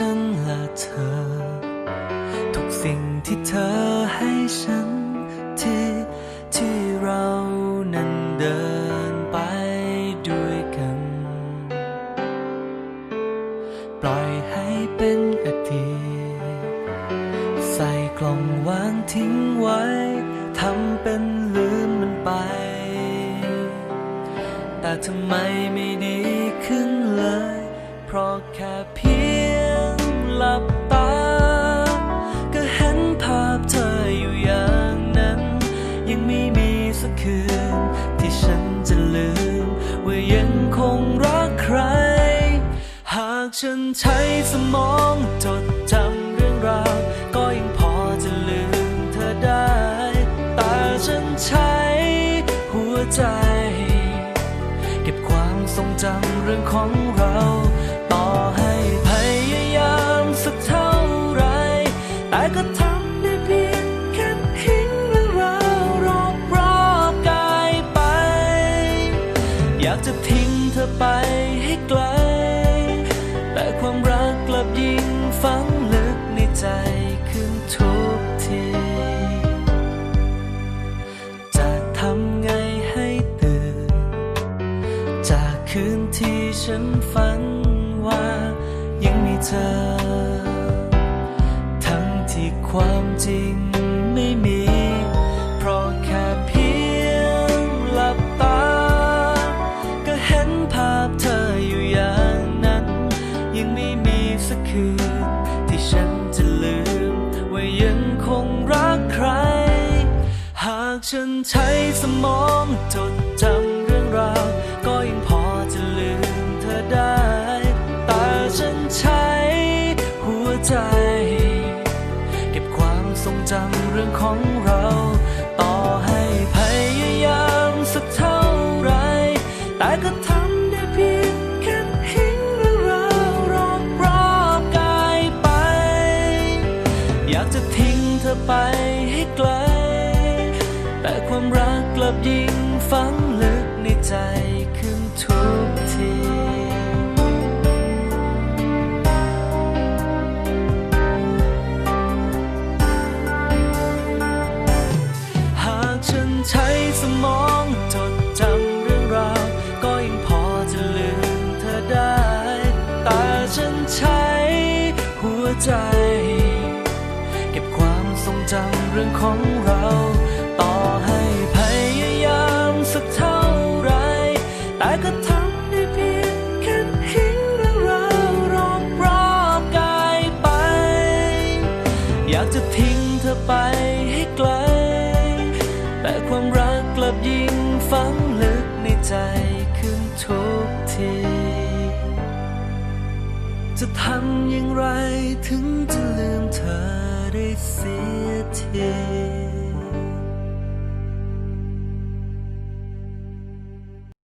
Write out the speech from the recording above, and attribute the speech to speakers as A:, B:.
A: ฉันและเธอ ทุกสิ่งที่เธอให้ฉันที่ที่เรานั้นเดินไปด้วยกัน ปล่อยให้เป็นอดีตใส่กล่องวางทิ้งไว้ทำเป็นลืมมันไป แต่ทำไมไม่ดีขึ้นเลย เพราะแค่เพียง ฉันใช้สมองจดจำเรื่องราว ก็ยังพอจะลืมเธอได้ แต่ฉันใช้หัวใจ เก็บความทรงจำเรื่องของเรา ต่อให้พยายามสักเท่าไร แต่ก็ทำได้เพียงแค่ทิ้งเรื่องราวรอบรอบกายไป อยากจะทิ้งเธอไปให้ไกล ที่ฉันฝันว่ายังมีเธอ ทั้งที่ความจริงไม่มี เพราะแค่เพียงหลับตา ก็เห็นภาพเธออยู่อย่างนั้น ยังไม่มีสักคืน ที่ฉันจะลืม ว่ายังคงรักใคร หากฉันใช้สมองจด เรื่องของเรา ต่อให้พยายามสักเท่าไร แต่ก็ทำได้เพียงแค่ทิ้งเรื่องราวรอบรอบกายไป อยากจะทิ้งเธอไปให้ไกล แต่ความรักกลับยิ่งฝังลึกในใจขึ้นทุก ใช้สมองจดจำเรื่องราว ก็ยังพอจะลืมเธอได้ แต่ฉันใช้หัวใจ เก็บความทรงจำเรื่องของเรา ต่อให้พยายามสักเท่าไร แต่ก็ทำได้เพียงแค่ทิ้งเรื่องราวรอบรอบกายไป อยากจะทิ้งเธอไปให้ไกล แต่ความรักกลับยิ่งฝังลึกในใจขึ้นทุกที จะทำอย่างไรถึงจะลืมเธอได้เสียที